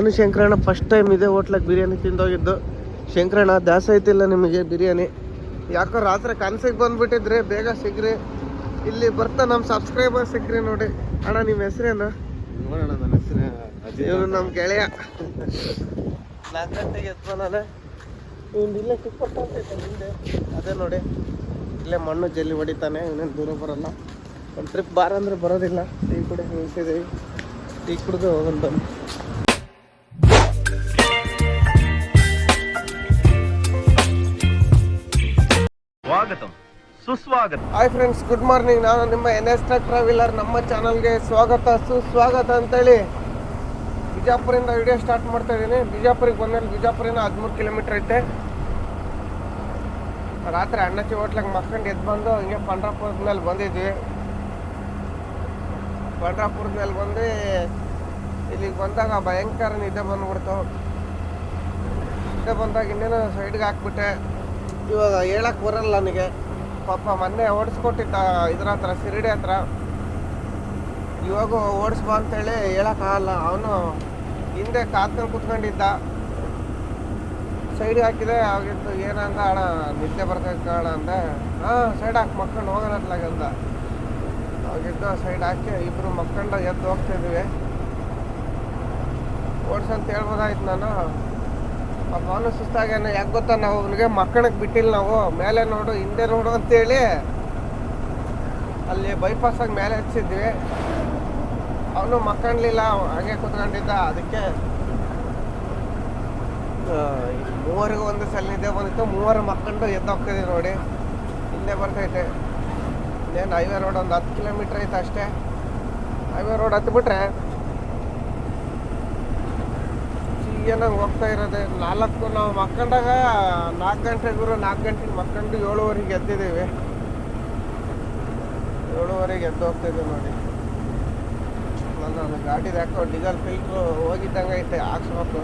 ನಾನು ಶಂಕರಣ್ಣ first time ಇದೆ ಹೋಟ್ಲಾಗ ಬಿರಿಯಾನಿ ತಿಂದೋಗಿದ್ದು. ಶಂಕರಣ್ಣ ದಾಸ ಐತಿಲ್ಲ ನಿಮಗೆ ಬಿರಿಯಾನಿ. ಯಾಕೋ ರಾತ್ರಿ ಕನ್ಸಿಗೆ ಬಂದ್ಬಿಟ್ಟಿದ್ರೆ ಬೇಗ ಸಿಗ್ರಿ. ಇಲ್ಲಿ ಬರ್ತಾ ನಮ್ಮ ಸಬ್ಸ್ಕ್ರೈಬರ್ ಸಿಗ್ರಿ ನೋಡಿ. ಅಣ್ಣ ನಿಮ್ಮ ಹೆಸರೇನು? ನೋಡೋಣ ನನ್ನ ಹೆಸರು ಇವನು ನಮ್ಮ ಗೆಳೆಯ. ನಾಲ್ಕು ಗಂಟೆಗೆ ಎದ್ದು ನಾನು ಇವ್ನು ಇಲ್ಲೇ ಹಿಂದೆ ಅದೇ ನೋಡಿ. ಇಲ್ಲೇ ಮಣ್ಣು ಜಲ್ಲಿ ಹೊಡಿತಾನೆ ಇವನೇನು ದೂರ ಬರಲ್ಲ. ಒಂದು ಟ್ರಿಪ್ ಬಾರ ಅಂದ್ರೆ ಬರೋದಿಲ್ಲ. ಟೀ ಕುಡಿ ನಿಲ್ಸಿದ್ದೀವಿ ಟೀ ಕುಡಿದು ಹೋಗೋಣ ಸುಸ್ವಾಗತ. ಹಾಯ್ ಫ್ರೆಂಡ್ಸ್ ಗುಡ್ ಮಾರ್ನಿಂಗ್ ನಾನು ನಿಮ್ಮ ಎನ್ ಎಸ್ ಟ್ರಾವೆಲರ್ ನಮ್ಮ ಚಾನಲ್ಗೆ ಸ್ವಾಗತ, ಸುಸ್ವಾಗತ ಅಂತೇಳಿ. ಬಿಜಾಪುರಿಂದ ವಿಡಿಯೋ ಸ್ಟಾರ್ಟ್ ಮಾಡ್ತಾ ಇದ್ದೀನಿ. ಬಿಜಾಪುರಿಗೆ ಬಂದ್ಮೇಲೆ ಬಿಜಾಪುರಿಂದ ಹದಿಮೂರು ಕಿಲೋಮೀಟರ್ ಐತೆ. ರಾತ್ರಿ ಅಣ್ಣಚ್ಚಿ ಹೋಟ್ಲಾಗ ಮಕ್ಕೊಂಡು ಎದ್ದು ಬಂದು ಹಿಂಗೆ ಪಂಡ್ರಾಪುರದ ಮೇಲೆ ಬಂದಿದ್ವಿ. ಪಂಡ್ರಾಪುರದ ಮೇಲೆ ಬಂದು ಇಲ್ಲಿಗೆ ಬಂದಾಗ ಭಯಂಕರ ನಿದ್ದೆ ಬಂದ್ಬಿಡ್ತು. ನಿದ್ದೆ ಬಂದಾಗ ಇನ್ನೇನು ಸೈಡ್ಗೆ ಹಾಕ್ಬಿಟ್ಟೆ. ಇವಾಗ ಹೇಳಕ್ಕೆ ಬರಲ್ಲ ನನಗೆ. ಪಾಪ ಮೊನ್ನೆ ಓಡಿಸ್ಕೊಟ್ಟಿದ್ದ ಇದ್ರ ಹತ್ರ, ಶಿರಡಿ ಹತ್ರ. ಇವಾಗ ಓಡಿಸ್ಬಾ ಅಂತೇಳಿ ಹೇಳೋಕ್ಕಾಗಲ್ಲ. ಅವನು ಹಿಂದೆ ಕಾತ್ಕೊಂಡು ಕುತ್ಕೊಂಡಿದ್ದ. ಸೈಡ್ ಹಾಕಿದೆ, ಆಗಿತ್ತು. ಏನಂದ ಅಣ್ಣ, ನಿದ್ದೆ ಬರ್ತೈತೆ ಅಣ್ಣ ಅಂದೆ. ಹಾಂ, ಸೈಡ್ ಹಾಕಿ ಮಕ್ಕಂಡು ಅಂದ. ಅವಾಗಿದ್ದು ಸೈಡ್ ಹಾಕಿ ಇಬ್ಬರು ಮಕ್ಕಂಡು ಎದ್ದು ಹೋಗ್ತಿದ್ವಿ ಓಡ್ಸಂತ ಹೇಳ್ಬೋದಾಯ್ತು ನಾನು. ಅವನು ಸುಸ್ತಾಗ್ಯಾನ. ಯಾಕೆ ಗೊತ್ತಾ? ನಾವು ಅವನಿಗೆ ಮಕ್ಕಳಕ್ಕೆ ಬಿಟ್ಟಿಲ್ಲ ನಾವು. ಮೇಲೆ ನೋಡು, ಹಿಂದೆ ನೋಡು ಅಂತೇಳಿ ಅಲ್ಲಿ ಬೈಪಾಸಾಗಿ ಮೇಲೆ ಹಚ್ಚಿದ್ವಿ. ಅವನು ಮಕ್ಕಳಿಲ್ಲ ಹಾಗೆ ಕುತ್ಕೊಂಡಿದ್ದ. ಅದಕ್ಕೆ ಮೂವರಿಗೂ ಒಂದು ಸಲ ನಿದ್ದೆ ಬಂದಿತ್ತು. ಮೂವರು ಮಕ್ಕಂಡು ಎದ್ದು ಹೋಗ್ತಿದ್ವಿ ನೋಡಿ. ಹಿಂದೆ ಬರ್ತೈತೆ. ಇನ್ನೇನು ಹೈವೇ ರೋಡ್ ಒಂದು ಹತ್ತು ಕಿಲೋಮೀಟ್ರ್ ಐತೆ ಅಷ್ಟೇ. ಹೈವೇ ರೋಡ್ ಹತ್ಬಿಟ್ರೆ ಏನಾಗ ಹೋಗ್ತಾ ಇರೋದೆ? ನಾಲ್ಕು ನಾವು ಮಕ್ಕಂಡಾಗ ನಾಲ್ಕು ಗಂಟೆಗೂ ನಾಲ್ಕು ಗಂಟೆಗೆ ಮಕ್ಕಂಡು ಏಳುವರೆಗೆ ಎದ್ದಿದ್ದೀವಿ. ಏಳುವರೆಗೆ ಎದ್ದು ಹೋಗ್ತಿದ್ದೀವಿ ನೋಡಿ. ನನ್ನ ಗಾಡಿದು ಯಾಕೋ ಡೀಸೆಲ್ ಫಿಲ್ಟ್ರು ಹೋಗಿದ್ದಂಗೆ ಐತೆ, ಹಾಕ್ಸ್ಬೇಕು.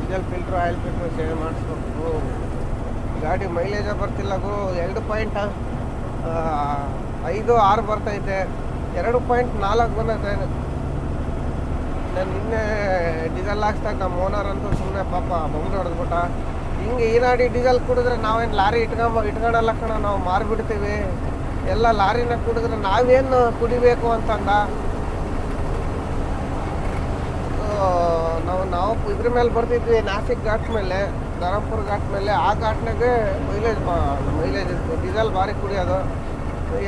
Diesel filter oil filter save ಮಾಡಿಸ್ಬೇಕು. ಗಾಡಿ ಮೈಲೇಜ ಬರ್ತಿಲ್ಲ ಗುರು, ಎರಡು ಪಾಯಿಂಟ್ ಐದು ಆರು ಬರ್ತೈತೆ. ಎರಡು ಪಾಯಿಂಟ್ ನಾಲ್ಕು ಬಂದೈತೆ. ನಾನು ನಿನ್ನೆ ಡೀಸೆಲ್ ಹಾಕ್ಸ್ದಾಗ ನಮ್ಮ ಓನರ್ ಅಂತೂ ಸುಮ್ಮನೆ ಪಾಪ ಬೊಂಬೆ ಹೊಡೆದ್ಬಿಟ್ಟ. ಹಿಂಗೆ ಈ ನಾಡಿ ಡೀಸೆಲ್ ಕುಡಿದ್ರೆ ನಾವೇನು ಲಾರಿ ಇಟ್ಕೊಂಬ ಇಟ್ಕೊಳಲ್ಲ ಕಣ, ನಾವು ಮಾರಿಬಿಡ್ತೀವಿ. ಎಲ್ಲ ಲಾರಿನ ಕುಡಿದ್ರೆ ನಾವೇನು ಕುಡಿಬೇಕು ಅಂತಂದ. ನಾವು ನಾವು ಇದ್ರ ಮೇಲೆ ಬರ್ತಿದ್ವಿ, ನಾಸಿಕ್ ಘಾಟ್ ಮೇಲೆ, ಧರಂಪುರ ಘಾಟ್ ಮೇಲೆ. ಆ ಘಾಟ್ನಾಗೆ ಮೈಲೇಜ್ ಮೈಲೇಜ್ ಇತ್ತು. ಡೀಸೆಲ್ ಭಾರಿ ಕುಡಿಯೋದು.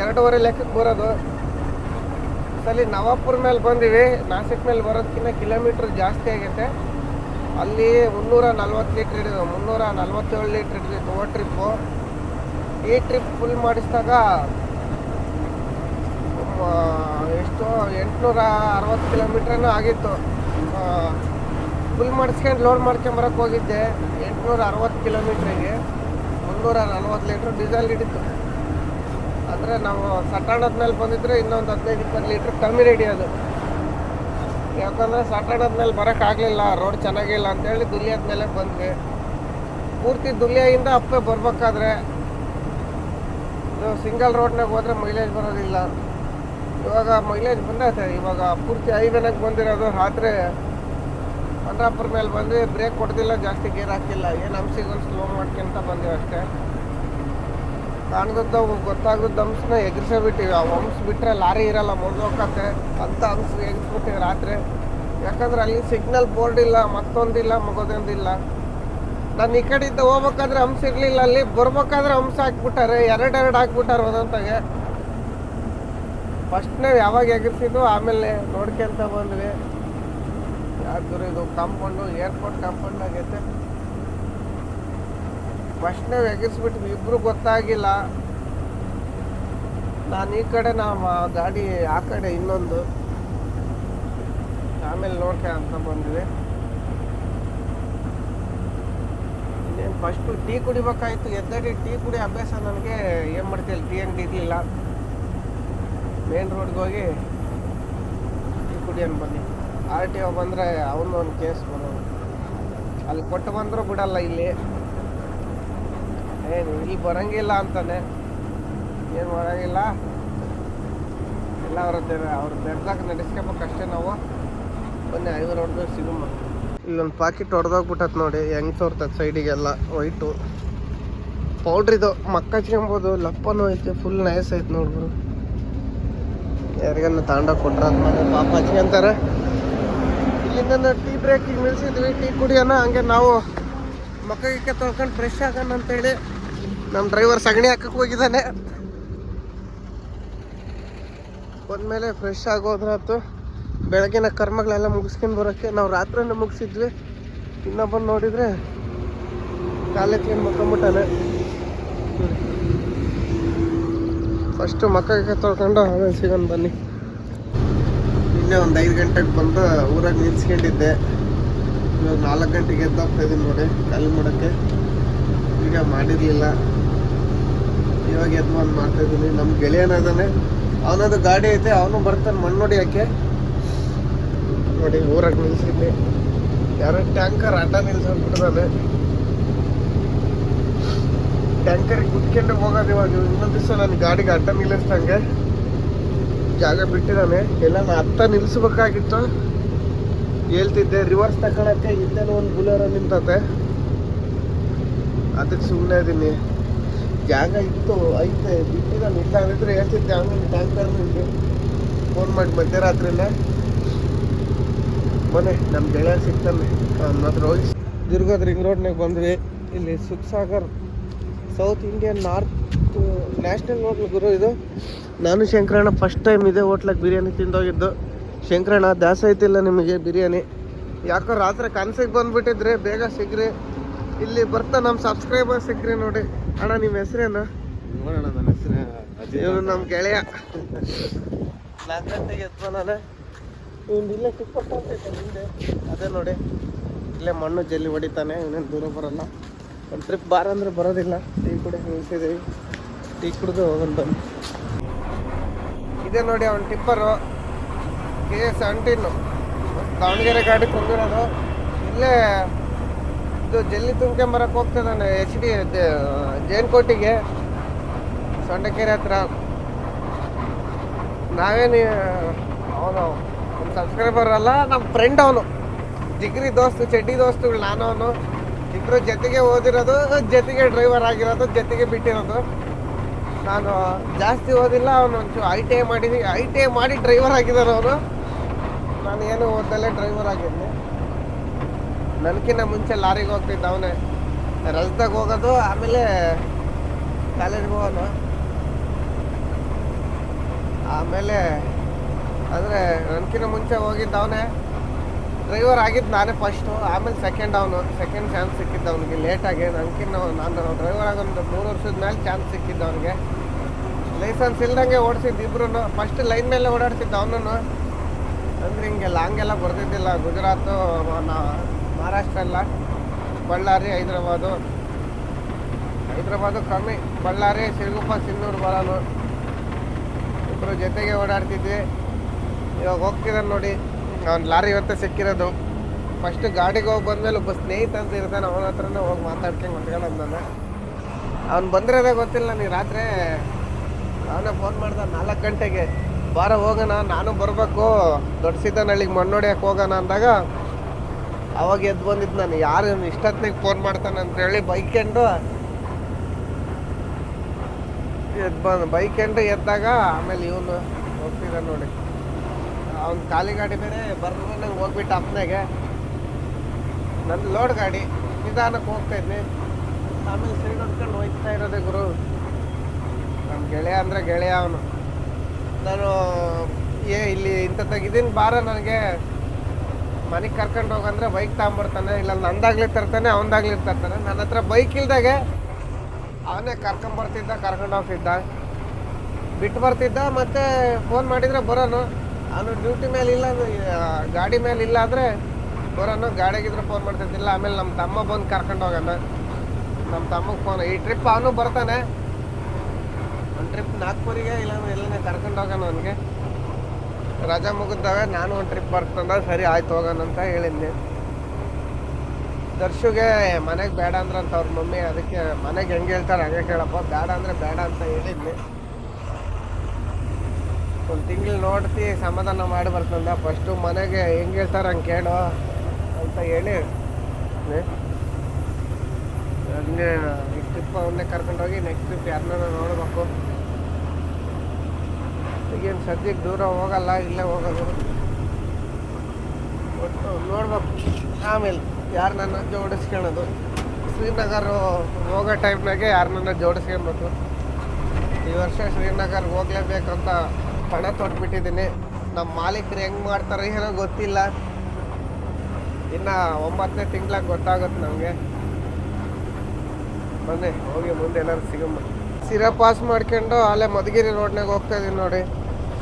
ಎರಡೂವರೆ ಲೆಕ್ಕಕ್ಕೆ ಬರೋದು. ಸಲಿ ನವಾಪುರ ಮೇಲೆ ಬಂದಿವಿ. ನಾಸಿಕ್ ಮೇಲೆ ಬರೋದಕ್ಕಿಂತ ಕಿಲೋಮೀಟ್ರ್ ಜಾಸ್ತಿ ಆಗೈತೆ. ಅಲ್ಲಿ ಮುನ್ನೂರ ನಲ್ವತ್ತು ಲೀಟ್ರ್ ಹಿಡಿದು, ಮುನ್ನೂರ ನಲ್ವತ್ತೇಳು ಲೀಟ್ರ್ ಹಿಡಿದಿತ್ತು ಓ ಟ್ರಿಪ್ಪು ಈ ಟ್ರಿಪ್ ಫುಲ್ ಮಾಡಿಸಿದಾಗ ಎಷ್ಟು ಎಂಟುನೂರ ಅರವತ್ತು ಕಿಲೋಮೀಟ್ರನೂ ಆಗಿತ್ತು. ಫುಲ್ ಮಾಡಿಸ್ಕೊಂಡು ಲೋಡ್ ಮಾಡ್ಕೊಂಬರಕ್ಕೆ ಹೋಗಿದ್ದೆ. ಎಂಟುನೂರ ಅರವತ್ತು ಕಿಲೋಮೀಟ್ರಿಗೆ ಮುನ್ನೂರ ನಲ್ವತ್ತು ಲೀಟ್ರ್ ಡೀಸೆಲ್ ಹಿಡಿತು. ಅಂದರೆ ನಾವು ಸಟಾಣದ ಮೇಲೆ ಬಂದಿದ್ರೆ ಇನ್ನೊಂದು ಹದಿನೈದು ಇಪ್ಪತ್ತು ಲೀಟ್ರ್ ಕಮ್ಮಿ ರೆಡಿ ಅದು. ಯಾಕಂದರೆ ಸಟಾಣದ ಮೇಲೆ ಬರೋಕ್ಕಾಗಲಿಲ್ಲ ರೋಡ್ ಚೆನ್ನಾಗಿಲ್ಲ ಅಂತೇಳಿ ದುಲಿಯದ ಮೇಲೆ ಬಂದ್ವಿ. ಪೂರ್ತಿ ದುಲಿಯಿಂದ ಅಪ್ಪೆ ಬರ್ಬೇಕಾದ್ರೆ ಇದು ಸಿಂಗಲ್ ರೋಡ್ನಾಗ ಹೋದ್ರೆ ಮೈಲೇಜ್ ಬರೋದಿಲ್ಲ. ಇವಾಗ ಮೈಲೇಜ್ ಬಂದೈತೆ, ಇವಾಗ ಪೂರ್ತಿ ಹೈವೇನಾಗ ಬಂದಿರೋದು ರಾತ್ರಿ ಪಂಡ್ರಾಪುರ ಮೇಲೆ ಬಂದ್ವಿ ಬ್ರೇಕ್ ಕೊಡ್ತಿಲ್ಲ ಜಾಸ್ತಿ ಗೇರ್ ಹಾಕಿಲ್ಲ, ಏನು ಅಂಶಿಗೊಂದು ಸ್ಲೋ ಮಾಡ್ಕೊಂತ ಬಂದೀವಿ ಅಷ್ಟೇ. ಕಾಣ್ದದ್ದು ಗೊತ್ತಾಗದ ಎಗರ್ಸೇ ಬಿಟ್ಟಿವಿ ಆ ಹಂಸ ಬಿಟ್ಟರೆ ಲಾರಿ ಇರಲ್ಲ ಮುರಿದೋಕತ್ತೆ ಅಂತ ಹಂಪ್ಸ್ ಎಗರ್ಸ್ಬಿಟ್ಟಿವಿ ರಾತ್ರಿ. ಯಾಕಂದ್ರೆ ಅಲ್ಲಿ ಸಿಗ್ನಲ್ ಬೋರ್ಡ್ ಇಲ್ಲ, ಮತ್ತೊಂದಿಲ್ಲ, ಮಗೋದೊಂದಿಲ್ಲ. ನಾನು ಈ ಕಡೆಯಿಂದ ಹೋಗ್ಬೇಕಾದ್ರೆ ಹಂಸ ಇರಲಿಲ್ಲ, ಅಲ್ಲಿ ಬರ್ಬೇಕಾದ್ರೆ ಹಂಸ ಹಾಕ್ಬಿಟ್ಟಾರೆ, ಎರಡೆರಡು ಹಾಕ್ಬಿಟ್ಟಾರೆ ಒಂದೊಂದಾಗೆ ಫಸ್ಟ್ ಯಾವಾಗ ಎಗರ್ಸಿದ್ವು ಆಮೇಲೆ ನೋಡ್ಕೊಂತ ಬಂದ್ವಿ. ಯಾವ್ದು ಇದು ಕಾಂಪೌಂಡು ಏರ್ಪೋರ್ಟ್ ಕಾಂಪೌಂಡ್ ಆಗೈತೆ. ಫಸ್ಟ್ ನಾವು ಎಗರ್ಸ್ಬಿಟ್ವಿ ಇಬ್ರು ಗೊತ್ತಾಗಿಲ್ಲ. ನಾನು ಈ ಕಡೆ ನಮ್ಮ ಗಾಡಿ ಆ ಕಡೆ ಇನ್ನೊಂದು. ಆಮೇಲೆ ನೋಡಕ್ಕೆ ಅಂತ ಬಂದಿದೆ ಇನ್ನೇನು ಫಸ್ಟು ಟೀ ಕುಡಿಬೇಕಾಯ್ತು, ಎದ್ದಡಿ ಟೀ ಕುಡಿ ಅಭ್ಯಾಸ ನನಗೆ ಏನು ಮಾಡ್ತೀವಿ ಟೀ ಅಂಗಡಿ ಇರಲಿಲ್ಲ ಮೇನ್ ರೋಡ್ಗೆ ಹೋಗಿ ಟೀ ಕುಡಿಯೋಣ ಬನ್ನಿ ಆರ್ ಟಿ ಒ ಬಂದರೆ ಅವನು ಒಂದು ಕೇಸ್ ಬರೋದು ಅಲ್ಲಿ ಕೊಟ್ಟು ಬಂದರೂ ಬಿಡಲ್ಲ ಇಲ್ಲಿ. ಏನು, ಈ ಬರಂಗಿಲ್ಲ ಅಂತಾನೆ. ಏನು ಬರಂಗಿಲ್ಲ? ಎಲ್ಲ ಅವ್ರ ಅವ್ರ ಬೆಡ್ದಾಗ ನಡೆಸ್ಕೋಬೇಕಷ್ಟೇ ನಾವು. ಬನ್ನಿ ಐವರ್ ಹೊಡೆದು ಸಿಗಮ್ಮ ಇಲ್ಲೊಂದು ಪಾಕೆಟ್ ಹೊಡೆದೋಗ್ಬಿಟ್ಟತ್ ನೋಡಿ, ಹೆಂಗ್ ತೋರ್ತದೆ ಸೈಡಿಗೆಲ್ಲ ವೈಟು ಪೌಡ್ರ್ ಇದು ಹಚ್ಕೊಬೋದು, ಲಪ್ಪನೂ ಐತೆ ಫುಲ್ ನೈಸ್ ಐತೆ ನೋಡ್ಬಿಡು ಯಾರಿಗನ್ನ ತಗೊಂಡೋಗಿ ಕೊಟ್ರ ಆದ್ಮೇಲೆ ಪಾಪ ಹಚ್ಕೊಂತಾರೆ ಇಲ್ಲಿಂದ ಟೀ ಬ್ರೇಕಿಗೆ ಮಿಲ್ಸಿದ್ವಿ ಟೀ ಕುಡಿಯೋಣ, ಹಂಗೆ ನಾವು ಮಕ್ಕ ತೊಳ್ಕೊಂಡು ಫ್ರೆಶ್ ಆಗೋಣ ಅಂತೇಳಿ. ನಮ್ಮ ಡ್ರೈವರ್ ಸಗಣಿ ಹಾಕಕ್ಕೆ ಹೋಗಿದ್ದಾನೆ. ಬಂದಮೇಲೆ ಫ್ರೆಶ್ ಆಗೋದ್ರಾತು ಬೆಳಗಿನ ಕರ್ಮಗಳೆಲ್ಲ ಮುಗಿಸ್ಕೊಂಡು ಬರೋಕ್ಕೆ ನಾವು ರಾತ್ರಿನೇ ಮುಗಿಸಿದ್ವಿ. ನೋಡಿದರೆ ಕಾಲೇಜ್ ಕ್ಲೀನ್ ಮಕ್ಕೊಂಬಿಟ್ಟಾನೆ ಫಸ್ಟು ಮಕ್ಕಳಿಗೆ ತೊಳ್ಕೊಂಡು ಆಮೇಲೆ ಸಿಗೋಣ ಬನ್ನಿ. ಇಲ್ಲೇ ಒಂದು ಐದು ಗಂಟೆಗೆ ಬಂದು ಊರಾಗ ನಿಲ್ಸ್ಕೊಂಡಿದ್ದೆ. ಇವಾಗ ನಾಲ್ಕು ಗಂಟೆಗೆ ಎದ್ದಾಗ್ತಾ ಇದ್ದೀನಿ ನೋಡಿ ಖಾಲಿ ಮಾಡೋಕ್ಕೆ. ಈಗ ಮಾಡಿರಲಿಲ್ಲ. ಇವಾಗ ಬಂದು ಮಾಡ್ತಾ ಇದ್ದೀನಿ. ನಮ್ಮ ಗೆಳೆಯನ ಇದ್ದಾನೆ ಅವನದು ಗಾಡಿ ಐತೆ, ಅವನು ಬರ್ತಾನೆ ಮಣ್ಣು ಹೊಡಿಯೋಕ್ಕೆ ನೋಡಿ, ಊರಾಗ ನಿಲ್ಸಿದ್ನಿ. ಯಾರೋ ಟ್ಯಾಂಕರ್ ಅಡ್ಡ ನಿಲ್ಸ್ಕೊಂಡ್ಬಿಟ್ಟಿದ್ದಾನೆ ಟ್ಯಾಂಕರಿಗೆ ಕುತ್ಕೊಂಡು ಹೋಗೋದು ಇವಾಗ. ಇನ್ನೊಂದು ದಿವಸ ನನ್ನ ಗಾಡಿಗೆ ಅಡ್ಡ ನಿಲ್ಲಿಸ್ದಂಗೆ. ಜಾಗ ಬಿಟ್ಟಿದ್ದಾನೆ ಎಲ್ಲ ನಾ ಹತ್ತ ನಿಲ್ಲಿಸ್ಬೇಕಾಗಿತ್ತು ಹೇಳ್ತಿದ್ದೆ, ರಿವರ್ಸ್ ತಗೊಳಕ್ಕೆ ಹಿಂದೆನೂ ಒಂದು ಬುಲೆರೋ ನಿಂತತೆ ಅದಕ್ಕೆ ಸುಮ್ಮನೆ ಇದೀನಿ. ಜಾಗ ಇತ್ತು, ಐತೆ, ಬಿಟ್ಟಿದ್ದಾನೆ. ಇಲ್ಲ ಅಂದ್ರೆ ಹೇಳ್ತಿದ್ದೆ, ಆಮೇಲೆ ಟ್ಯಾಂಕರ್ ನಿಂಗೆ ಫೋನ್ ಮಾಡಿ ಮಧ್ಯರಾತ್ರಿನ ಮನೆ ನಮ್ಮ ಗೆಳೆಯ ಸಿಗ್ತಾನೆ ಅವ್ನ ಹತ್ರ ದುರ್ಗದ ರಿಂಗ್ ರೋಡ್ನಾಗ ಬಂದ್ವಿ. ಇಲ್ಲಿ Sukhsagar, south Indian north, national hotel ಗುರು ಇದು. ನಾನು ಶಂಕರಣ್ಣ ಫಸ್ಟ್ ಟೈಮ್ ಇದೆ ಹೋಟ್ಲಾಗ ಬಿರಿಯಾನಿ ತಿಂದೋಗಿದ್ದು. ಶಂಕರಣ್ಣ, ದಾಸ ಐತಿಲ್ಲ ನಿಮಗೆ ಬಿರಿಯಾನಿ. ಯಾಕೋ ರಾತ್ರಿ ಕನ್ಸಿಗೆ ಬಂದ್ಬಿಟ್ಟಿದ್ರೆ ಬೇಗ ಸಿಗ್ರಿ. ಇಲ್ಲಿ ಬರ್ತಾ ನಮ್ಮ ಸಬ್ಸ್ಕ್ರೈಬರ್ ಸಿಕ್ರಿ ನೋಡಿ. ಅಣ್ಣ ನಿಮ್ಮ ಹೆಸರೇನ? ನೋಡೋಣ ನನ್ನ ಹೆಸರು ನಮ್ಮ ಗೆಳೆಯ. ನಾನು. ಇವ್ನು ಇಲ್ಲೇ ಹಿಂದೆ. ಅದೇ ನೋಡಿ. ಇಲ್ಲೇ ಮಣ್ಣು ಜಲ್ಲಿ ಹೊಡಿತಾನೆ ಇನ್ನೇನು ದೂರ ಬರಲ್ಲ. ಒಂದು ಟ್ರಿಪ್ ಬಾರ ಅಂದ್ರೆ ಬರೋದಿಲ್ಲ. ಟೀ ಕೂಡ ನಿಲ್ಸಿದ್ದೀವಿ ಟೀ ಕುಡಿದು ಹೋಗೋಣ ಬನ್ನಿ. ಇದೇ ನೋಡಿ ಅವನ tipper K S seventeen Davanagere ಗಾಡಿ ತಂದಿರೋದು. ಇಲ್ಲೇ ಇದು ಜಲ್ಲಿ ತುಂಬ್ಕೊಂಬರಕ್ಕೆ ನಾನು. ಎಚ್ ಡಿ ಜೇನ್ಕೋಟಿಗೆ, ಸೊಂಡಕೆರೆ ಹತ್ರ. ನಾವೇನು, ಅವನು ನಮ್ಮ ಸಬ್ಸ್ಕ್ರೈಬರ್ ಅಲ್ಲ ನಮ್ಮ ಫ್ರೆಂಡ್ ಅವನು. ಜಿಗ್ರಿ ದೋಸ್ತು, ಚಡ್ಡಿ ದೋಸ್ತುಗಳು ನಾನು ಅವನು. ಇಬ್ಬರು ಜೊತೆಗೆ ಓದಿರೋದು, ಜೊತೆಗೆ ಡ್ರೈವರ್ ಆಗಿರೋದು, ಜೊತೆಗೆ ಬಿಟ್ಟಿರೋದು. ನಾನು ಜಾಸ್ತಿ ಓದಿಲ್ಲ, ಅವನು ಒಂಚೂರು ಐ ಟಿ ಐ ಮಾಡಿದ್ವಿ ಐ ಟಿ ಐ ಮಾಡಿ ಡ್ರೈವರ್ ಆಗಿದ್ದಾರೆ ಅವನು. ನಾನು ಏನು ಓದಲ್ಲೇ ಡ್ರೈವರ್ ಆಗಿದ್ದೆ. ನನಗಿನ್ನ ಮುಂಚೆ ಲಾರಿಗೆ ಹೋಗ್ತಿದ್ದ ಅವನೇ. ರಸ್ದಾಗ ಹೋಗೋದು, ಆಮೇಲೆ ಕಾಲೇಜ್ಗೆ ಹೋಗೋನು ಆಮೇಲೆ ಅಂದರೆ ನನಗಿನ್ನ ಮುಂಚೆ ಹೋಗಿದ್ದ ಅವನೇ. ಡ್ರೈವರ್ ಆಗಿದ್ದು ನಾನೇ ಫಸ್ಟು ಆಮೇಲೆ ಸೆಕೆಂಡ್ ಅವನು. ಸೆಕೆಂಡ್ ಚಾನ್ಸ್ ಸಿಕ್ಕಿದ್ದ ಅವನಿಗೆ. ಲೇಟಾಗಿ ನನಗಿನ್ನ ನಾನು ಡ್ರೈವರ್ ಆಗೊಂದು ಮೂರು ವರ್ಷದ ಮೇಲೆ ಚಾನ್ಸ್ ಸಿಕ್ಕಿದ್ದ ಅವನಿಗೆ. ಲೈಸೆನ್ಸ್ ಇಲ್ದಂಗೆ ಓಡಿಸಿದ್ದು ಇಬ್ರು ಫಸ್ಟ್ ಲೈನ್ ಮೇಲೆ ಓಡಾಡ್ತಿದ್ದ ಅವನನ್ನು. ಅಂದರೆ ಹಿಂಗೆ ಲಾಂಗ್ ಎಲ್ಲ ಬರ್ತಿದ್ದಿಲ್ಲ ಗುಜರಾತು ನಾ- ಮಹಾರಾಷ್ಟ್ರ ಅಲ್ಲ, ಬಳ್ಳಾರಿ, ಹೈದ್ರಾಬಾದು. ಹೈದ್ರಾಬಾದು ಕಮ್ಮಿ, ಬಳ್ಳಾರಿ ಸಿರುಗುಪ್ಪ ಸಿನ್ನೂರು ಬರೋನು ಇಬ್ಬರು ಜೊತೆಗೆ ಓಡಾಡ್ತಿದ್ವಿ. ಇವಾಗ ಹೋಗ್ತಿದ್ದಾನೆ ನೋಡಿ ಅವ್ನು ಲಾರಿ ಇವತ್ತೇ ಸಿಕ್ಕಿರೋದು. ಫಸ್ಟ್ ಗಾಡಿಗೆ ಹೋಗಿ ಬಂದಮೇಲೆ ಒಬ್ಬ ಸ್ನೇಹಿತ ಅಂತ ಇರ್ತಾನೆ, ಅವನ ಹತ್ರನೇ ಹೋಗಿ ಮಾತಾಡ್ಕೊಂಡು ಹೊತ್ಕೊಳ್ಳೋದು ನಾನು. ಅವ್ನು ಬಂದಿರೋದೇ ಗೊತ್ತಿಲ್ಲ ನೀನು ರಾತ್ರಿ. ಅವನೇ ಫೋನ್ ಮಾಡ್ದ, ನಾಲ್ಕು ಗಂಟೆಗೆ. ಬಾರ, ಹೋಗೋಣ, ನಾನು ಬರಬೇಕು. ದೊಡ್ಡ ಸಿದ್ದನಹಳ್ಳಿಗೆ ಮಣ್ಣು ಹೋಗೋಣ ಅಂದಾಗ ಅವಾಗ ಎದ್ದು ಬಂದಿದ್ದು ನಾನು, ಯಾರು ಇಷ್ಟೊತ್ತಿಗೆ ಫೋನ್ ಮಾಡ್ತಾನೆ ಅಂತ ಹೇಳಿ ಬೈಕೆಂಡು ಎದ್ದು ಬಂದು ಬೈಕೆಂಡು ಎದ್ದಾಗ ಆಮೇಲೆ ಇವನು ಹೋಗ್ತಿದ್ದ ನೋಡಿ. ಅವ್ನು ಖಾಲಿ ಗಾಡಿ ಬೇರೆ ಬರ್ದು ನಂಗೆ ಹೋಗ್ಬಿಟ್ಟು ಅಪ್ಪನಾಗೆ ನನ್ನ ಲೋಡ್ ಗಾಡಿ, ನಿಧಾನಕ್ಕೆ ಹೋಗ್ತಾ ಇದ್ನಿ. ಆಮೇಲೆ ಸೈಡ್ ಹೊಡ್ಕೊಂಡು ಹೋಗ್ತಾ ಇರೋದೇ ಗುರು. ನಮ್ಮ ಗೆಳೆಯ ಅಂದರೆ ಗೆಳೆಯ ಅವನು. ನಾನು, ಏ, ಇಲ್ಲಿ ಇಂಥ ತೆಗಿದ್ದೀನಿ ಬಾರ ನನಗೆ. ಮನೆಗೆ ಕರ್ಕೊಂಡು ಹೋಗಂದ್ರೆ ಬೈಕ್ ತಗೊಂಬರ್ತಾನೆ, ಇಲ್ಲ ನಂದಾಗ್ಲಿ ತರ್ತಾನೆ, ಅವನದಾಗ್ಲಿ ತರ್ತಾನೆ. ನನ್ನ ಹತ್ರ ಬೈಕ್ ಇಲ್ದಾಗೆ ಅವನೇ ಕರ್ಕೊಂಬರ್ತಿದ್ದ ಕರ್ಕೊಂಡು ಹೋಗ್ತಿದ್ದ. ಬಿಟ್ಟು ಬರ್ತಿದ್ದ, ಮತ್ತೆ ಫೋನ್ ಮಾಡಿದರೆ ಬರೋನು. ಅವನು ಡ್ಯೂಟಿ ಮೇಲೆ ಇಲ್ಲ ಗಾಡಿ ಮೇಲೆ ಇಲ್ಲ ಅಂದರೆ ಬರೋನು. ಗಾಡಿಗಿದ್ರೆ ಫೋನ್ ಮಾಡ್ತಿದ್ದಿಲ್ಲ, ಆಮೇಲೆ ನಮ್ಮ ತಮ್ಮ ಬಂದು ಕರ್ಕೊಂಡು ಹೋಗೋಣ ನಮ್ಮ ತಮ್ಮಗೆ ಫೋನ್ ಈ ಟ್ರಿಪ್ ಅವನು ಬರ್ತಾನೆ. ಒಂದು ಟ್ರಿಪ್ ನಾಗ್ಪುರಿಗೆ ಇಲ್ಲ ಎಲ್ಲನೇ ಕರ್ಕೊಂಡು ಹೋಗೋಣ ಅವನಿಗೆ. ರಜಾ ಮುಗಿದಾಗ ನಾನು ಒಂದು ಟ್ರಿಪ್ ಬರ್ತಂದ ಸರಿ ಆಯ್ತು ಹೋಗೋಣ ಅಂತ ಹೇಳಿದ್ನಿ. ದರ್ಶುಗೆ ಮನೆಗೆ ಬೇಡ ಅಂದ್ರೆ ಅಂತ ಅವ್ರ ಮಮ್ಮಿ, ಅದಕ್ಕೆ ಮನೆಗೆ ಹೆಂಗೆ ಹೇಳ್ತಾರೆ ಹಂಗೆ ಕೇಳಪ್ಪ, ಬೇಡ ಅಂದರೆ ಬೇಡ ಅಂತ ಹೇಳಿದ್ನಿ. ಒಂದು ತಿಂಗಳು ನೋಡ್ತಿ ಸಮಾಧಾನ ಮಾಡಿ ಬರ್ತಂದ ಫಸ್ಟು ಮನೆಗೆ ಹೆಂಗೆ ಹೇಳ್ತಾರೆ ಹಂಗೆ ಕೇಳು ಅಂತ ಹೇಳಿ ಹಂಗೆ ಈ ಟ್ರಿಪ್ ಅವನ್ನೇ ಕರ್ಕೊಂಡೋಗಿ ನೆಕ್ಸ್ಟ್ ಟ್ರಿಪ್ ಯಾರನ್ನ ನೋಡ್ಬೇಕು. ಈಗೇನು ಸದ್ಯಕ್ಕೆ ದೂರ ಹೋಗಲ್ಲ, ಇಲ್ಲೇ ಹೋಗೋದು. ಒಟ್ಟು ನೋಡ್ಬೇಕು. ಆಮೇಲೆ ಯಾರು ನನ್ನ ಜೋಡಿಸ್ಕೊಳೋದು ಶ್ರೀನಗರ ಹೋಗೋ ಟೈಮ್ನಾಗೆ ಯಾರನ್ನ ಜೋಡಿಸ್ಕೊಬೇಕು ಈ ವರ್ಷ ಶ್ರೀನಗರ್ ಹೋಗ್ಲೇಬೇಕಂತ ಪಣ ತೊಟ್ಬಿಟ್ಟಿದ್ದೀನಿ. ನಮ್ಮ ಮಾಲೀಕರು ಹೆಂಗೆ ಮಾಡ್ತಾರೆ ಏನೋ ಗೊತ್ತಿಲ್ಲ. ಇನ್ನು ಒಂಬತ್ತನೇ ತಿಂಗ್ಳಾಗ ಗೊತ್ತಾಗುತ್ತೆ ನಮಗೆ. ಬನ್ನಿ, ಹೋಗಿ ಮುಂದೆ ಎಲ್ಲರೂ ಸಿಗಮ್ಮ. ಸಿರಾ ಪಾಸ್ ಮಾಡ್ಕೊಂಡು ಅಲ್ಲೇ ಮಧುಗಿರಿ ರೋಡ್ನಾಗ ಹೋಗ್ತಾ ಇದೀನಿ ನೋಡಿ.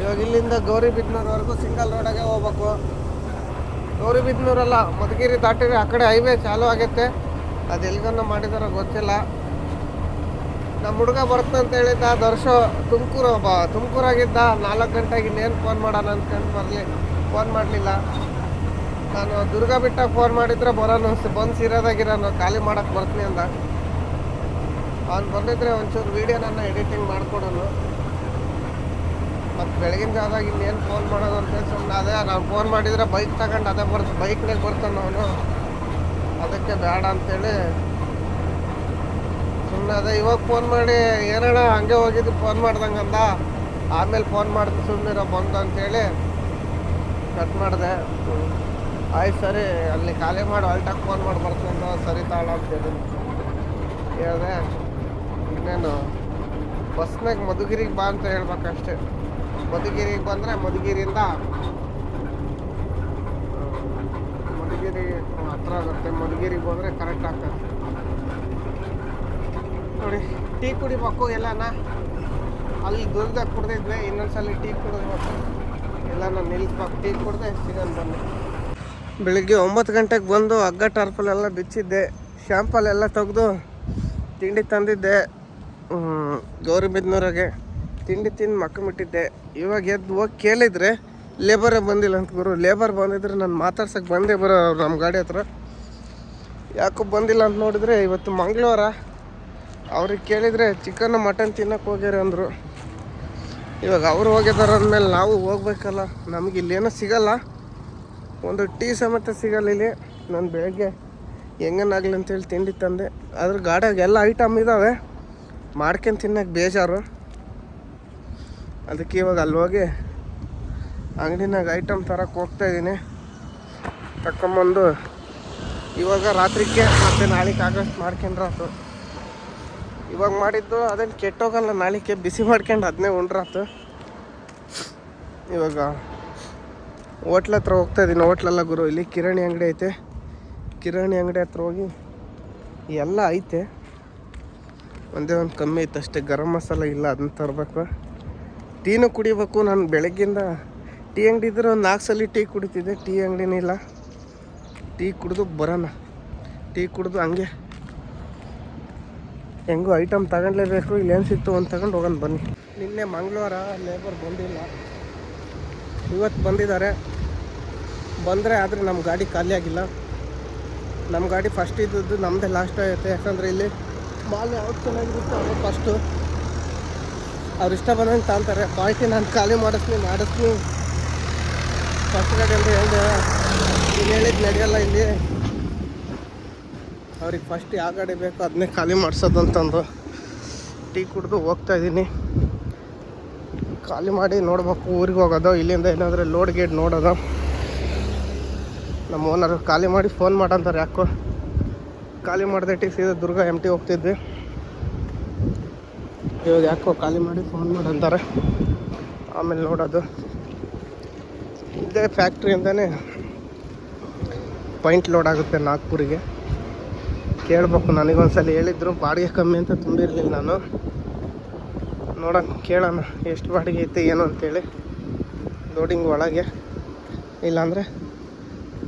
ಇವಾಗ ಇಲ್ಲಿಂದ ಗೌರಿಬಿದ್ನೂರ್ವರೆಗೂ ಸಿಂಗಲ್ ರೋಡಾಗೆ ಹೋಗ್ಬೇಕು. ಗೌರಿಬಿದ್ನೂರಲ್ಲ ಮಧುಗಿರಿ ದಾಟಿದ್ರೆ ಆ ಕಡೆ ಹೈವೇ ಚಾಲು ಆಗುತ್ತೆ. ಅದು ಎಲ್ಲಿಗನ್ನ ಮಾಡಿದಾರೋ ಗೊತ್ತಿಲ್ಲ. ನಮ್ಮ ಹುಡುಗ ಬರ್ತಂತ ಹೇಳಿದ್ದ, ದರ್ಶ, ತುಮಕೂರು ಒಬ್ಬ ತುಮಕೂರಾಗಿದ್ದ ನಾಲ್ಕು ಗಂಟೆಗೆ ಇನ್ನೇನು ಫೋನ್ ಮಾಡೋಣ ಅಂದ್ಕೊಂಡು ಬರಲಿ. ಫೋನ್ ಮಾಡಲಿಲ್ಲ. ನಾನು ದುರ್ಗಾ ಬಿಟ್ಟಾಗ ಫೋನ್ ಮಾಡಿದ್ರೆ ಬರೋನು ಬಂದು ಸಿರೋದಾಗಿರೋನು ಖಾಲಿ ಮಾಡೋಕ್ಕೆ ಬರ್ತೀನಿ ಅಂದ. ಅವ್ನು ಬಂದಿದ್ರೆ ಒಂಚೂರು ವೀಡಿಯೋ ನನ್ನ ಎಡಿಟಿಂಗ್ ಮಾಡಿಕೊಡೋನು. ಮತ್ತು ಬೆಳಗಿನ ಜಾವದಾಗ ಇನ್ನೇನು ಫೋನ್ ಮಾಡೋದು ಅಂತ ಸುಮ್ಮನೆ ಅದೇ, ನಾವು ಫೋನ್ ಮಾಡಿದರೆ ಬೈಕ್ ತಗೊಂಡು ಅದೇ ಬರ್ತ ಬೈಕ್ನಾಗ ಬರ್ತಾನೆ ಅವನು. ಅದಕ್ಕೆ ಬೇಡ ಅಂತೇಳಿ ಸುಮ್ಮನೆ ಅದೇ, ಇವಾಗ ಫೋನ್ ಮಾಡಿ, ಏನಣ್ಣ, ಹಂಗೆ ಹೋಗಿದ್ದು ಫೋನ್ ಮಾಡ್ದಂಗೆ ಅಂದ ಆಮೇಲೆ ಫೋನ್ ಮಾಡಿದ್ದು ಸುಮ್ಮನಿರೋ ಬಂದು ಅಂತೇಳಿ ಕಟ್ ಮಾಡಿದೆ. ಆಯ್ತು ಸರಿ, ಅಲ್ಲಿ ಖಾಲಿ ಮಾಡಿ ಅಲ್ಟಾಗಿ ಫೋನ್ ಮಾಡಿ, ಬರ್ತೀನಿ, ಸರಿ ತಾಳ ಅಂತ ಹೇಳಿದ್ರು ಹೇಳಿದೆ. ಇನ್ನೇನು ಬಸ್ನಾಗ ಮಧುಗಿರಿಗೆ ಬಾ ಅಂತ ಹೇಳ್ಬೇಕಷ್ಟೆ. ಮಧುಗಿರಿಗೆ ಬಂದರೆ ಮಧುಗಿರಿಯಿಂದ ಮಧುಗಿರಿ ಹತ್ರ ಆಗುತ್ತೆ. ಮಧುಗಿರಿಗೆ ಹೋದರೆ ಕರೆಕ್ಟ್ ಆಗ್ತದೆ. ನೋಡಿ, ಟೀ ಕುಡಿಬೇಕು ಎಲ್ಲನ. ಅಲ್ಲಿ ದುರ್ದಾಗ ಕುಡ್ದಿದ್ವಿ, ಇನ್ನೊಂದ್ಸಲ ಟೀ ಕುಡಿದ್ಬೇಕು ಎಲ್ಲನ ನಿಲ್ಸ್ಬೇಕು. ಟೀ ಕುಡ್ದೆ ಸಿಗೋಣ ಬನ್ನಿ. ಬೆಳಿಗ್ಗೆ ಒಂಬತ್ತು ಗಂಟೆಗೆ ಬಂದು ಹಗ್ಗ ಟಾರ್ಪಲ್ ಎಲ್ಲ ಬಿಚ್ಚಿದ್ದೆ. ಶ್ಯಾಂಪಲ್ ಎಲ್ಲ ತೆಗೆದು ತಿಂಡಿ ತಂದಿದ್ದೆ. ಗೌರಿಬಿದ್ನೂರಾಗೆ ತಿಂಡಿ ತಿಂದು ಮಕ್ಕಂಬಿಟ್ಟಿದ್ದೆ. ಇವಾಗ ಎದ್ದು ಹೋಗಿ ಕೇಳಿದ್ರೆ ಲೇಬರೇ ಬಂದಿಲ್ಲ ಅಂತ ಗುರು. ಲೇಬರ್ ಬಂದಿದ್ರೆ ನಾನು ಮಾತಾಡ್ಸೋಕೆ ಬಂದೇ ಬರೋ ನಮ್ಮ ಗಾಡಿ ಹತ್ರ. ಯಾಕೋ ಬಂದಿಲ್ಲ ಅಂತ ನೋಡಿದ್ರೆ ಇವತ್ತು ಮಂಗಳವಾರ. ಅವ್ರಿಗೆ ಕೇಳಿದರೆ ಚಿಕನ್ ಮಟನ್ ತಿನ್ನೋಕೆ ಹೋಗ್ಯಾರೆ ಅಂದರು. ಇವಾಗ ಅವ್ರು ಹೋಗಿದಾರ ಅಂದಮೇಲೆ ನಾವು ಹೋಗ್ಬೇಕಲ್ಲ. ನಮಗೆ ಇಲ್ಲೇನೋ ಸಿಗಲ್ಲ. ಒಂದು ಟೀ ಸಮೇತ ಸಿಗಲ್ಲ ಇಲ್ಲಿ. ನಾನು ಬೆಳಗ್ಗೆ ಹೆಂಗನಾಗ್ಲಿ ಅಂತೇಳಿ ತಿಂಡಿ ತಂದೆ. ಅದ್ರ ಗಾಡಿಯಾಗ ಎಲ್ಲ ಐಟಮ್ ಇದ್ದಾವೆ ಮಾಡ್ಕೊಂಡು ತಿನ್ನಕ್ಕೆ ಬೇಜಾರು. ಅದಕ್ಕೆ ಇವಾಗ ಅಲ್ಲಿ ಹೋಗಿ ಅಂಗಡಿನಾಗ ಐಟಮ್ ತರಕ್ಕೆ ಹೋಗ್ತಾ ಇದ್ದೀನಿ ತಗೊಂಬಂದು ಇವಾಗ ರಾತ್ರಿಗೆ ಮತ್ತೆ ನಾಳೆಗೆ ಆಗಷ್ಟು ಮಾಡ್ಕೊಂಡ್ರಾತು ಇವಾಗ ಮಾಡಿದ್ದು ಅದನ್ನು ಕೆಟ್ಟೋಗಲ್ಲ ನಾಳಿಕೆ ಬಿಸಿ ಮಾಡ್ಕೊಂಡು ಅದನ್ನೇ ಉಂಡ್ರಾತು ಇವಾಗ ಹೋಟ್ಲ ಹತ್ರ ಹೋಗ್ತಾ ಇದ್ದೀನಿ ಹೋಟ್ಲಲ್ಲ ಗುರು, ಇಲ್ಲಿ ಕಿರಾಣಿ ಅಂಗಡಿ ಐತೆ. ಕಿರಾಣಿ ಅಂಗಡಿ ಹತ್ರ ಹೋಗಿ ಎಲ್ಲ ಐತೆ. ಒಂದೇ ಒಂದು ಕಮ್ಮಿ ಇತ್ತು ಅಷ್ಟೇ. ಗರಂ ಮಸಾಲ ಇಲ್ಲ, ಅದನ್ನ ತರಬೇಕು. ಟೀನು ಕುಡಿಬೇಕು ನಾನು ಬೆಳಗ್ಗಿಂದ ಟೀ ಅಂಗಡಿ ಇದ್ರೆ ಒಂದು ನಾಲ್ಕು ಸಲ ಟೀ ಕುಡಿತಿದ್ದೆ. ಟೀ ಅಂಗಡಿನೂ ಇಲ್ಲ. ಟೀ ಕುಡಿದು ಬರೋಣ. ಟೀ ಕುಡಿದು ಹಂಗೆ. ಹೆಂಗೂ ಐಟಮ್ ತಗೊಂಡ್ಲೇಬೇಕು. ಇಲ್ಲೇನು ಸಿಕ್ತು ಅಂತ ತಗೊಂಡು ಹೋಗೋಣ ಬನ್ನಿ. ನಿನ್ನೆ ಮಂಗಳವಾರ ಲೇಬರ್ ಬಂದಿಲ್ಲ. ಇವತ್ತು ಬಂದಿದ್ದಾರೆ. ಬಂದರೆ ಆದರೆ ನಮ್ಮ ಗಾಡಿ ಖಾಲಿ ಆಗಿಲ್ಲ. ನಮ್ಮ ಗಾಡಿ ಫಸ್ಟ್ ಇದ್ದದ್ದು ನಮ್ಮದೇ ಲಾಸ್ಟ್ ಆಗುತ್ತೆ ಯಾಕಂದರೆ ಇಲ್ಲಿ ಮಾಲ್ ಯಾವ್ದು ಚೆನ್ನಾಗಿರುತ್ತೆ ಅವ್ರು ಫಸ್ಟು ಅವ್ರು ಇಷ್ಟ ಬಂದಂಗೆ ತಾಂತಾರೆ. ಪಾರ್ಟಿ ನಾನು ಖಾಲಿ ಮಾಡಿಸ್ತೀನಿ ಮಾಡಿಸ್ತೀನಿ. ಫಸ್ಟ್ ಗಾಡಿ ಅಂತ ಹೇಳಿದೆ. ಇಲ್ಲಿ ಹೇಳಿದ್ದು ನಡೆಯಲ್ಲ ಇಲ್ಲಿ. ಅವ್ರಿಗೆ ಫಸ್ಟ್ ಯಾವ ಗಾಡಿ ಬೇಕು ಅದನ್ನೇ ಖಾಲಿ ಮಾಡಿಸೋದು ಅಂತಂದು ಟೀ ಕುಡಿದು ಹೋಗ್ತಾ ಇದ್ದೀನಿ. ಖಾಲಿ ಮಾಡಿ ನೋಡ್ಬೇಕು ಊರಿಗೆ ಹೋಗೋದು, ಇಲ್ಲಿಂದ ಏನಾದರೂ ಲೋಡ್ ಗೇಟ್ ನೋಡೋದು. ನಮ್ಮ ಓನರ್ ಖಾಲಿ ಮಾಡಿ ಫೋನ್ ಮಾಡಂತಾರೆ ಯಾಕೋ. ಖಾಲಿ ಮಾಡಿದೆ ಸೀದಾ ದುರ್ಗ ಎಂ ಟಿ ಹೋಗ್ತಿದ್ವಿ. ಇವಾಗ ಯಾಕೋ ಖಾಲಿ ಮಾಡಿ ಫೋನ್ ಮಾಡಂತಾರೆ ಆಮೇಲೆ ನೋಡೋದು. ಇದೇ ಫ್ಯಾಕ್ಟ್ರಿಯಿಂದನೇ ಪಾಯಿಂಟ್ ಲೋಡ್ ಆಗುತ್ತೆ ನಾಗ್ಪುರಿಗೆ. ಕೇಳಬೇಕು, ನನಗೊಂದ್ಸಲ ಹೇಳಿದ್ರು, ಬಾಡಿಗೆ ಕಮ್ಮಿ ಅಂತ ತುಂಬಿರಲಿಲ್ಲ ನಾನು. ನೋಡೋಣ, ಕೇಳೋಣ, ಎಷ್ಟು ಬಾಡಿಗೆ ಐತೆ, ಏನು ಅಂತೇಳಿ. ಲೋಡಿಂಗ್ ಒಳಗೆ. ಇಲ್ಲಾಂದರೆ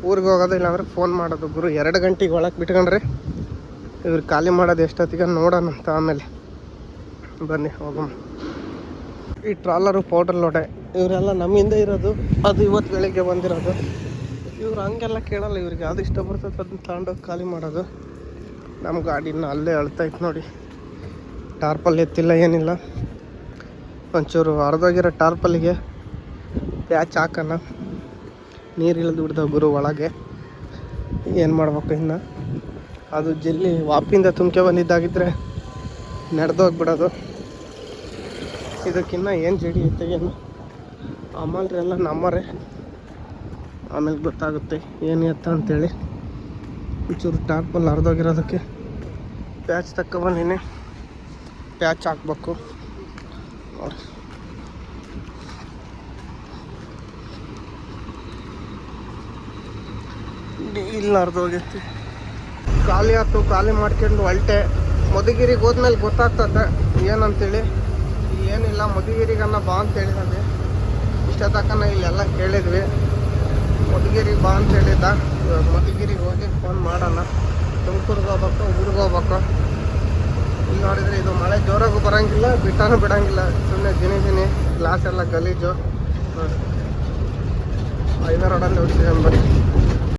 ಊರಿಗೆ ಹೋಗೋದು, ಇಲ್ಲಾಂದರೆ ಫೋನ್ ಮಾಡೋದು. ಗುರು, ಎರಡು ಗಂಟೆಗೆ ಒಳಗೆ ಬಿಟ್ಕೊಂಡ್ರೆ. ಇವ್ರು ಖಾಲಿ ಮಾಡೋದು ಎಷ್ಟೊತ್ತಿಗೆ ನೋಡೋಣ ಅಂತ ಆಮೇಲೆ ಬನ್ನಿ, ಹೋಗೋಣ. ಈ ಟ್ರಾಲರು, ಪೌಡರ್ ಲೋಟೆ, ಇವರೆಲ್ಲ ನಮ್ಮಿಂದ ಇರೋದು, ಅದು ಇವತ್ತು ಬೆಳಿಗ್ಗೆ ಬಂದಿರೋದು. ಇವ್ರು ಹಂಗೆಲ್ಲ ಕೇಳಲ್ಲ ಇವ್ರಿಗೆ ಯಾವ್ದು ಇಷ್ಟ ಬರ್ತದೆ ಅದನ್ನ ತಗೊಂಡೋಗಿ ಖಾಲಿ ಮಾಡೋದು. ನಮ್ಮ ಗಾಡಿನ ಅಲ್ಲೇ ಅಳ್ತೈತೆ ನೋಡಿ. ಟಾರ್ಪಲ್ ಎತ್ತಿಲ್ಲ, ಏನಿಲ್ಲ. ಒಂಚೂರು ಹರಿದೋಗಿರೋ ಟಾರ್ಪಲ್ಲಿಗೆ ಪ್ಯಾಚ್ ಹಾಕೋಣ. ನೀರು ಇಳಿದು ಗುರು ಒಳಗೆ. ಏನು ಮಾಡ್ಬೇಕು ಇನ್ನು? ಅದು ಜಲ್ಲಿ ವಾಪಿಂದ ತುಂಬ್ಕೆ ಬಂದಿದ್ದಾಗಿದ್ರೆ ನಡೆದೋಗ್ಬಿಡೋದು ಇದಕ್ಕಿನ್ನ ಏನು ಜಡಿ ಏನು? ಆಮೇಲೆ ಎಲ್ಲ ನಮ್ಮರೆ. ಆಮೇಲೆ ಗೊತ್ತಾಗುತ್ತೆ ಏನು ಎತ್ತ ಅಂತೇಳಿ. ಒಂಚೂರು ಟಾರ್ಪಲ್ಲಿ ಹರಿದೋಗಿರೋದಕ್ಕೆ ಪ್ಯಾಚ್ ತಗೊಬಂದಿನಿ ಪ್ಯಾಚ್ ಹಾಕ್ಬೇಕು. ನೋಡಿ ಇಲ್ಲಿ ಹರಿದೋಗೈತಿ. ಖಾಲಿ ಆಯ್ತು, ಖಾಲಿ ಮಾಡ್ಕೊಂಡು ಹೊಲ್ಟೆ. ಮಧುಗಿರಿಗೆ ಹೋದ್ಮೇಲೆ ಗೊತ್ತಾಗ್ತದೆ ಏನಂತೇಳಿ. ಏನಿಲ್ಲ, ಮಧುಗಿರಿಗನ್ನ ಬಾ ಅಂತ ಹೇಳಿದಂಗೆ ಇಷ್ಟ ತಕ್ಕನ ಇಲ್ಲೆಲ್ಲ ಕೇಳಿದ್ವಿ. ಮಧುಗಿರಿಗೆ ಬಾ ಅಂತ ಹೇಳಿದ್ದ. ಇವಾಗ ಮಧುಗಿರಿಗೆ ಹೋಗಿ ಫೋನ್ ಮಾಡೋಣ. ತುಮಕೂರಿಗೆ ಹೋಗ್ಬೇಕು, ಊರಿಗೆ ಹೋಗ್ಬೇಕು. ಇಲ್ಲಿ ನೋಡಿದರೆ ಇದು ಮಳೆ ಜೋರಾಗೂ ಬರೋಂಗಿಲ್ಲ, ಬಿಟ್ಟಾನು ಬಿಡೋಂಗಿಲ್ಲ. ಸುಮ್ಮನೆ ದಿನಿ ದಿನಿ ಗ್ಲಾಸ್ ಎಲ್ಲ ಗಲೀಜು. ನೋಡಿ. ಐನೂರು ರೋಡಲ್ಲಿ ಹೋಗ್ತಿದ್ದಾನೆ ಬರೀ.